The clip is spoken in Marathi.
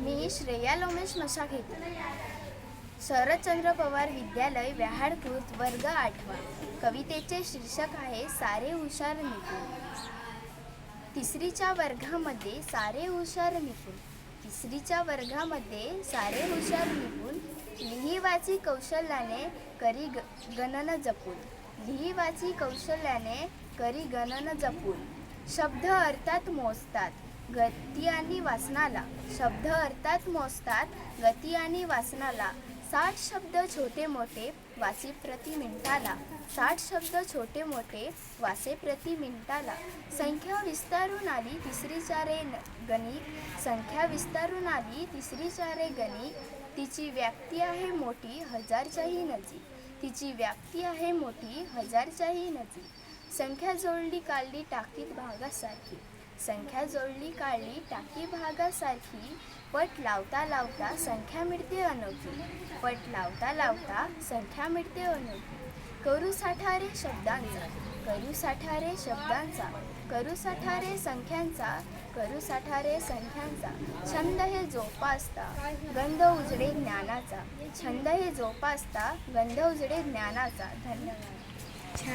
मी श्रेया लोमेश मशाखेती शरदचंद्र पवार विद्यालय व्याहाडकृत वर्ग आठवा. कवितेचे शीर्षक आहे सारे हुशार निपुण. तिसरीच्या वर्गामध्ये सारे हुशार निपुण. तिसरीच्या वर्गामध्ये सारे हुशार निपुण. लिहिवाची कौशल्याने करी ग गणन जपून. लिहिवाची कौशल्याने करी गणन जपून. शब्द अर्थात मोजतात. गती आणि वाचनाला शब्द अर्थात मोजतात. गती आणि वाचनाला साठ शब्द छोटे मोठे वासे प्रति मिनिटाला. साठ शब्द छोटे मोठे वासे प्रति मिनिटाला. संख्या विस्तारून आली तिसरी चारे न- गणित. संख्या विस्तारून आली तिसरी चारे गणित. तिची व्याप्ती आहे मोठी हजारच्याही नजीक. तिची व्याप्ती आहे मोठी हजारच्याही नजीक. संख्या जोडली काढली टाकीत भागासारखी. संख्या जोडली काढली टाकी भागासारखी पट लावता लावता संख्या मिळते अनोखी. पट लावता लावता संख्या मिळते अनोखी. करू साठारे शब्दांचा करू साठारे शब्दांचा करू साठारे संख्यांचा करू साठारे संख्यांचा. छंद हे जोपासता गंध उजडे ज्ञानाचा. छंद हे जोपासता गंध उजडे ज्ञानाचा. धन्यवाद.